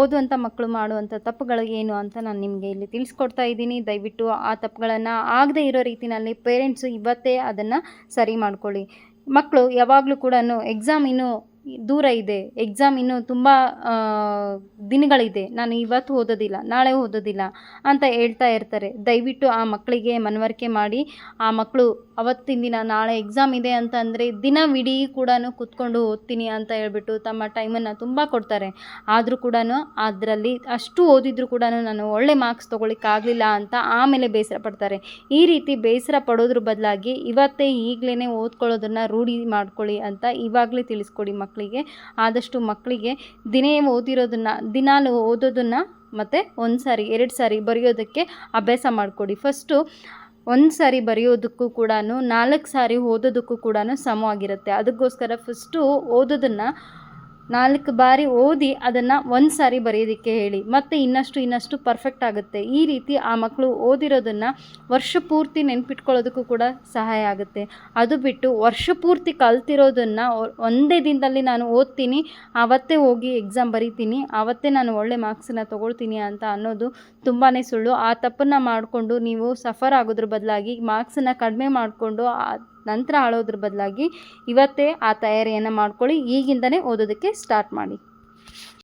ಓದುವಂಥ ಮಕ್ಕಳು ಮಾಡುವಂಥ ತಪ್ಪುಗಳು ಏನು ಅಂತ ನಾನು ನಿಮಗೆ ಇಲ್ಲಿ ತಿಳಿಸ್ಕೊಡ್ತಾ ಇದ್ದೀನಿ. ದಯವಿಟ್ಟು ಆ ತಪ್ಪುಗಳನ್ನು ಆಗದೇ ಇರೋ ರೀತಿಯಲ್ಲಿ ಪೇರೆಂಟ್ಸು ಇವತ್ತೇ ಅದನ್ನು ಸರಿ ಮಾಡ್ಕೊಳ್ಳಿ. ಮಕ್ಕಳು ಯಾವಾಗಲೂ ಕೂಡ ಎಕ್ಸಾಮ್ ಇನ್ನೂ ದೂರ ಇದೆ. ಎಕ್ಸಾಮ್ ಇನ್ನೂ ತುಂಬ ದಿನಗಳಿದೆ. ನಾನು ಇವತ್ತು ಓದೋದಿಲ್ಲ, ನಾಳೆ ಓದೋದಿಲ್ಲ ಅಂತ ಹೇಳ್ತಾ ಇರ್ತಾರೆ. ದಯವಿಟ್ಟು ಆ ಮಕ್ಕಳಿಗೆ ಮನವರಿಕೆ ಮಾಡಿ, ಆ ಮಕ್ಕಳು ಅವತ್ತಿನ ದಿನ ನಾಳೆ ಎಕ್ಸಾಮ್ ಇದೆ ಅಂತ ಅಂದರೆ ದಿನವಿಡೀ ಕೂಡ ಕೂತ್ಕೊಂಡು ಓದ್ತೀನಿ ಅಂತ ಹೇಳ್ಬಿಟ್ಟು ತಮ್ಮ ಟೈಮನ್ನು ತುಂಬ ಕೊಡ್ತಾರೆ. ಆದರೂ ಕೂಡ ಅದರಲ್ಲಿ ಅಷ್ಟು ಓದಿದ್ರು ಕೂಡ ನಾನು ಒಳ್ಳೆ ಮಾರ್ಕ್ಸ್ ತೊಗೊಳಿಕ್ಕಾಗಲಿಲ್ಲ ಅಂತ ಆಮೇಲೆ ಬೇಸರ ಪಡ್ತಾರೆ. ಈ ರೀತಿ ಬೇಸರ ಪಡೋದ್ರ ಬದಲಾಗಿ ಇವತ್ತೇ ಈಗಲೇ ಓದ್ಕೊಳ್ಳೋದನ್ನು ರೂಢಿ ಮಾಡ್ಕೊಳ್ಳಿ ಅಂತ ಇವಾಗಲೇ ತಿಳಿಸ್ಕೊಡಿ ಮಕ್ಕಳಿಗೆ, ಆದಷ್ಟು ಮಕ್ಕಳಿಗೆ ದಿನೇ ಓದಿರೋದನ್ನು, ದಿನಾಲು ಓದೋದನ್ನು ಮತ್ತು ಒಂದು ಸಾರಿ, ಎರಡು ಸಾರಿ ಬರೆಯೋದಕ್ಕೆ ಅಭ್ಯಾಸ ಮಾಡಿಕೊಡಿ. ಫಸ್ಟು ಒಂದು ಸಾರಿ ಬರೆಯೋದಕ್ಕೂ ಕೂಡ ನಾಲ್ಕು ಸಾರಿ ಓದೋದಕ್ಕೂ ಕೂಡ ಸಮವಾಗಿರುತ್ತೆ. ಅದಕ್ಕೋಸ್ಕರ ಫಸ್ಟು ಓದೋದನ್ನು ನಾಲ್ಕು ಬಾರಿ ಓದಿ ಅದನ್ನು ಒಂದು ಸಾರಿ ಬರೆಯೋದಕ್ಕೆ ಹೇಳಿ. ಮತ್ತು ಇನ್ನಷ್ಟು ಇನ್ನಷ್ಟು ಪರ್ಫೆಕ್ಟ್ ಆಗುತ್ತೆ. ಈ ರೀತಿ ಆ ಮಕ್ಕಳು ಓದಿರೋದನ್ನು ವರ್ಷ ಪೂರ್ತಿ ನೆನ್ಪಿಟ್ಕೊಳ್ಳೋದಕ್ಕೂ ಕೂಡ ಸಹಾಯ ಆಗುತ್ತೆ. ಅದು ಬಿಟ್ಟು ವರ್ಷ ಪೂರ್ತಿ ಕಲ್ತಿರೋದನ್ನು ಒಂದೇ ದಿನದಲ್ಲಿ ನಾನು ಓದ್ತೀನಿ ಆವತ್ತೇ ಹೋಗಿ ಎಕ್ಸಾಮ್ ಬರೀತೀನಿ ಆವತ್ತೇ ನಾನು ಒಳ್ಳೆ ಮಾರ್ಕ್ಸನ್ನ ತೊಗೊಳ್ತೀನಿ ಅಂತ ಅನ್ನೋದು ತುಂಬಾ ಸುಳ್ಳು. ಆ ತಪ್ಪನ್ನು ಮಾಡಿಕೊಂಡು ನೀವು ಸಫರ್ ಆಗೋದ್ರ ಬದಲಾಗಿ ಮಾರ್ಕ್ಸನ್ನು ಕಡಿಮೆ ಮಾಡಿಕೊಂಡು ನಂತರ ಆಳೋದ್ರ ಬದಲಾಗಿ ಇವತ್ತೇ ಆ ತಯಾರಿಯನ್ನು ಮಾಡ್ಕೊಳ್ಳಿ ಈಗಿಂದನೇ ಓದೋದಕ್ಕೆ ಸ್ಟಾರ್ಟ್ ಮಾಡಿ.